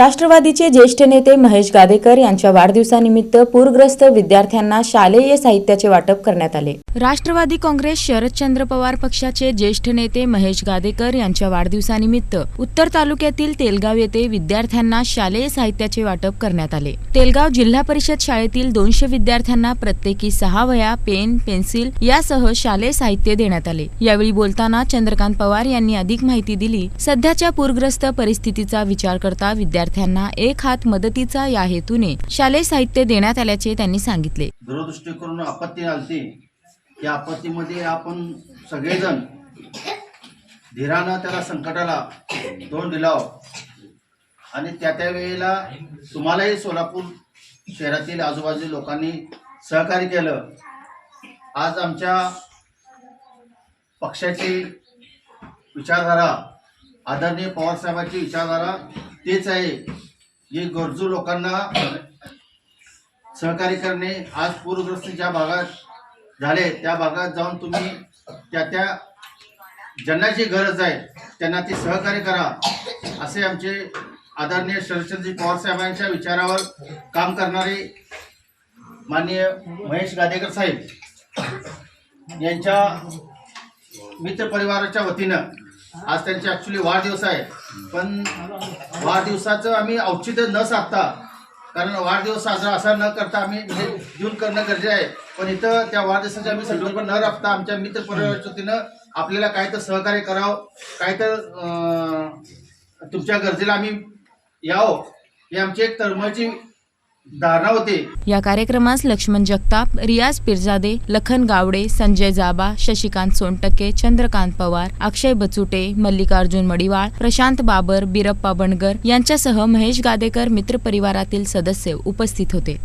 राष्ट्रवादीचे ज्येष्ठ नेते महेश गादेकर यांच्या वाढदिवसानिमित्त पूरग्रस्त विद्यार्थ्यांना शालेय साहित्याचे वाटप करण्यात आले. राष्ट्रवादी काँग्रेस शरदचंद्र पवार पक्षाचे ज्येष्ठ नेते महेश गादेकर यांच्या वाढदिवसानिमित्त उत्तर तालुक्यातील तेलगाव येथे विद्यार्थ्यांना शालेय साहित्याचे वाटप करण्यात आले. तेलगाव जिल्हा परिषद शाळेतील दोनशे विद्यार्थ्यांना प्रत्येकी सहा वया पेन पेन्सिल यासह शालेय साहित्य देण्यात आले. यावेळी बोलताना चंद्रकांत पवार यांनी अधिक माहिती दिली. सध्याच्या पूरग्रस्त परिस्थितीचा विचार करता विद्यार्थ्यांना एक हात मदतीचा या हेतूने शालेय साहित्य देण्यात आल्याचे त्यांनी सांगितले. दूरदृष्टी करून आपत्ती आलती या आपत्तीमध्ये आपण सगळेजण धीरानं त्याला संकटाला तोंड दिलाव आणि त्या त्या वेळेला तुम्हालाही सोलापूर शहरातील आजूबाजू लोकांनी सहकार्य केलं. आज आमच्या पक्षाची विचारधारा आदरणीय पवारसाहेबांची विचारधारा तेच आहे. की गरजू लोकांना सहकार्य करणे आज पूरग्रस्त ज्या भागात झाले त्या भागात जाऊन तुम्ही त्या त्या ज्यांना जी गरज आहे त्यांना ती सहकार्य करा. असे आमचे आदरणीय शरदचंद्रजी पवारसाहेबांच्या विचारावर काम करणारे माननीय महेश गादेकर साहेब यांच्या मित्रपरिवाराच्या वतीनं आज त्यांचे ॲक्च्युली वाढदिवस आहे पण वाढदिवसाचं आम्ही औचित्य न साधता कारण वाढदिवस साजरा असा न करता आम्ही म्हणजे देऊन करणं गरजे आहे. पण इथं त्या वाढदिवसाचे आम्ही संदर्भ न राखता आमच्या मित्र परिवाराच्या वतीनं आपल्याला काय तर सहकार्य करावं काय तर तुमच्या गरजेला आम्ही यावं ही आमची एक तळमळची धारणा या कार्यक्रमास लक्ष्मण जगताप रियाज पिरजादे लखन गावडे संजय जाबा शशिकांत सोनटके चंद्रकांत पवार अक्षय बचुटे मल्लिकार्जुन मडिवाळ प्रशांत बाबर बिरप्पा बनगर यांच्यासह महेश गादेकर मित्र परिवारातील सदस्य उपस्थित होते.